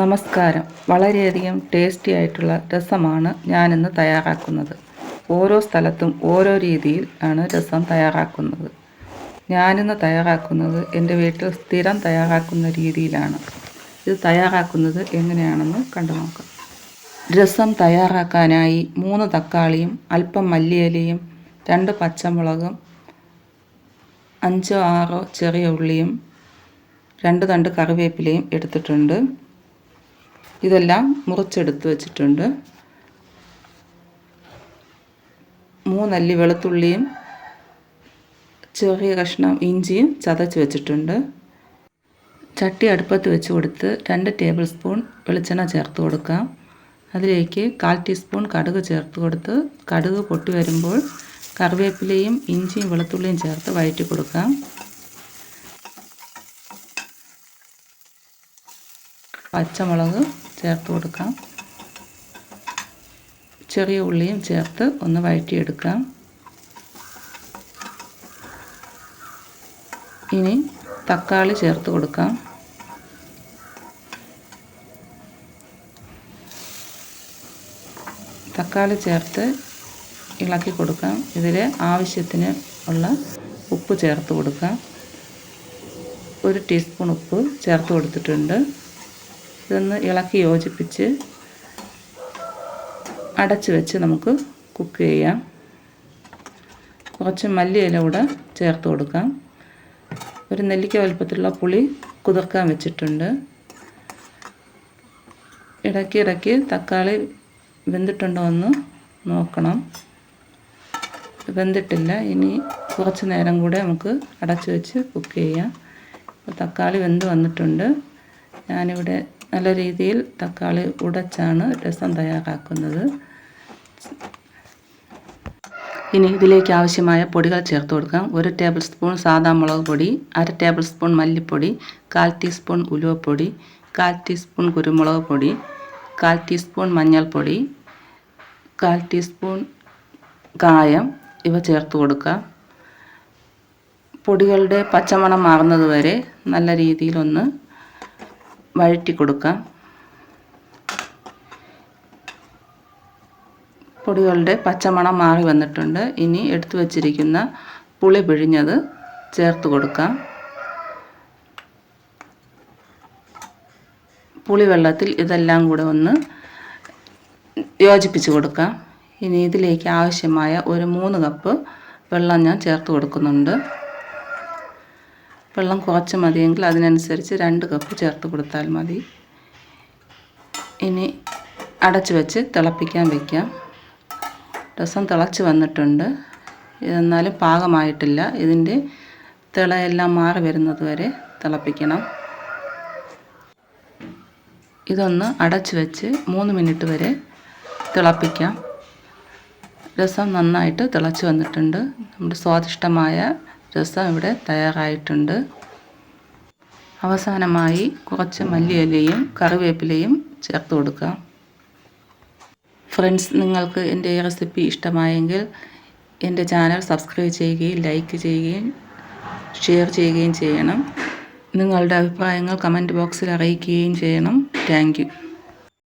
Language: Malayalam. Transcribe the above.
നമസ്കാരം. വളരെയധികം ടേസ്റ്റി ആയിട്ടുള്ള രസമാണ് ഞാനിന്ന് തയ്യാറാക്കുന്നത്. ഓരോ സ്ഥലത്തും ഓരോ രീതിയിൽ ആണ് രസം തയ്യാറാക്കുന്നത്. ഞാനിന്ന് തയ്യാറാക്കുന്നത് എന്റെ വീട്ടിൽ സ്ഥിരം തയ്യാറാക്കുന്ന രീതിയിലാണ്. ഇത് തയ്യാറാക്കുന്നത് എങ്ങനെയാണെന്ന് കണ്ടു നോക്കാം. രസം തയ്യാറാക്കാനായി മൂന്ന് തക്കാളിയും അല്പം മല്ലിയിലയും രണ്ട് പച്ചമുളകും അഞ്ചോ ആറോ ചെറിയ ഉള്ളിയും രണ്ട് തണ്ട് കറിവേപ്പിലയും എടുത്തിട്ടുണ്ട്. ഇതെല്ലാം മുറിച്ചെടുത്ത് വെച്ചിട്ടുണ്ട്. മൂന്നല്ലി വെളുത്തുള്ളിയും ചെറിയ കഷ്ണം ഇഞ്ചിയും ചതച്ച് വെച്ചിട്ടുണ്ട്. ചട്ടി അടുപ്പത്ത് വെച്ച് കൊടുത്ത് രണ്ട് ടേബിൾ സ്പൂൺ വെളിച്ചെണ്ണ ചേർത്ത് കൊടുക്കാം. അതിലേക്ക് കാൽ ടീസ്പൂൺ കടുക് ചേർത്ത് കൊടുത്ത് കടുക് പൊട്ടി വരുമ്പോൾ കറിവേപ്പിലയും ഇഞ്ചിയും വെളുത്തുള്ളിയും ചേർത്ത് വഴറ്റി കൊടുക്കാം. പച്ചമുളക് ചേർത്ത് കൊടുക്കാം. ചെറിയ ഉള്ളിയും ചേർത്ത് ഒന്ന് വഴറ്റിയെടുക്കാം. ഇനി തക്കാളി ചേർത്ത് കൊടുക്കാം. തക്കാളി ചേർത്ത് ഇളക്കി കൊടുക്കാം. ഇതിൽ ആവശ്യത്തിന് ഉള്ള ഉപ്പ് ചേർത്ത് കൊടുക്കാം. ഒരു ടീസ്പൂൺ ഉപ്പ് ചേർത്ത് കൊടുത്തിട്ടുണ്ട്. ഇതൊന്ന് ഇളക്കി യോജിപ്പിച്ച് അടച്ച് വെച്ച് നമുക്ക് കുക്ക് ചെയ്യാം. കുറച്ച് മല്ലിയില കൂടെ ചേർത്ത് കൊടുക്കാം. ഒരു നെല്ലിക്ക വലുപ്പത്തിലുള്ള പുളി കുതിർക്കാൻ വെച്ചിട്ടുണ്ട്. ഇടയ്ക്ക് ഇടയ്ക്ക് തക്കാളി വെന്തിട്ടുണ്ടോ എന്ന് നോക്കണം. വെന്തിട്ടില്ല. ഇനി കുറച്ച് നേരം കൂടെ നമുക്ക് അടച്ചു വെച്ച് കുക്ക് ചെയ്യാം. തക്കാളി വെന്ത് വന്നിട്ടുണ്ട്. ഞാനിവിടെ നല്ല രീതിയിൽ തക്കാളി ഉടച്ചാണ് രസം തയ്യാറാക്കുന്നത്. ഇനി ഇതിലേക്ക് ആവശ്യമായ പൊടികൾ ചേർത്ത് കൊടുക്കാം. ഒരു ടേബിൾ സ്പൂൺ സാദാ മുളക് പൊടി അര ടേബിൾ സ്പൂൺ മല്ലിപ്പൊടി കാൽ ടീസ്പൂൺ ഉലുവപ്പൊടി കാൽ ടീസ്പൂൺ കുരുമുളക് പൊടി കാൽ ടീസ്പൂൺ മഞ്ഞൾപ്പൊടി കാൽ ടീസ്പൂൺ കായം ഇവ ചേർത്ത് കൊടുക്കാം. പൊടികളുടെ പച്ചമണം മാറുന്നത് വരെ നല്ല രീതിയിലൊന്ന് വഴറ്റി കൊടുക്കാം. പൊടികളുടെ പച്ചമണം മാറി വന്നിട്ടുണ്ട്. ഇനി എടുത്തു വച്ചിരിക്കുന്ന പുളി പിഴിഞ്ഞത് ചേർത്ത് കൊടുക്കാം. പുളി വെള്ളത്തിൽ ഇതെല്ലാം കൂടെ ഒന്ന് യോജിപ്പിച്ച് കൊടുക്കാം. ഇനി ഇതിലേക്ക് ആവശ്യമായ ഒരു മൂന്ന് കപ്പ് വെള്ളം ഞാൻ ചേർത്ത് കൊടുക്കുന്നുണ്ട്. വെള്ളം കുറച്ച് മതിയെങ്കിൽ അതിനനുസരിച്ച് രണ്ട് കപ്പ് ചേർത്ത് കൊടുത്താൽ മതി. ഇനി അടച്ച് വെച്ച് തിളപ്പിക്കാൻ വയ്ക്കാം രസം തിളച്ച് വന്നിട്ടുണ്ട്. എന്നാലും പാകമായിട്ടില്ല. ഇതിന്റെ തിളയെല്ലാം മാറി വരുന്നത് വരെ തിളപ്പിക്കണം. ഇതൊന്ന് അടച്ച് വെച്ച് മൂന്ന് മിനിറ്റ് വരെ തിളപ്പിക്കാം. രസം നന്നായിട്ട് തിളച്ച് വന്നിട്ടുണ്ട്. നമ്മുടെ സ്വാദിഷ്ടമായ രസം ഇവിടെ തയ്യാറായിട്ടുണ്ട്. അവസാനമായി കുറച്ച് മല്ലിയിലയും കറിവേപ്പിലയും ചേർത്ത് കൊടുക്കാം. ഫ്രണ്ട്സ് നിങ്ങൾക്ക് എന്റെ ഈ റെസിപ്പി ഇഷ്ടമായെങ്കിൽ എന്റെ ചാനൽ സബ്സ്ക്രൈബ് ചെയ്യുകയും ലൈക്ക് ചെയ്യുകയും ഷെയർ ചെയ്യുകയും ചെയ്യണം. നിങ്ങളുടെ അഭിപ്രായങ്ങൾ കമന്റ് ബോക്സിൽ അറിയിക്കുകയും ചെയ്യണം. താങ്ക്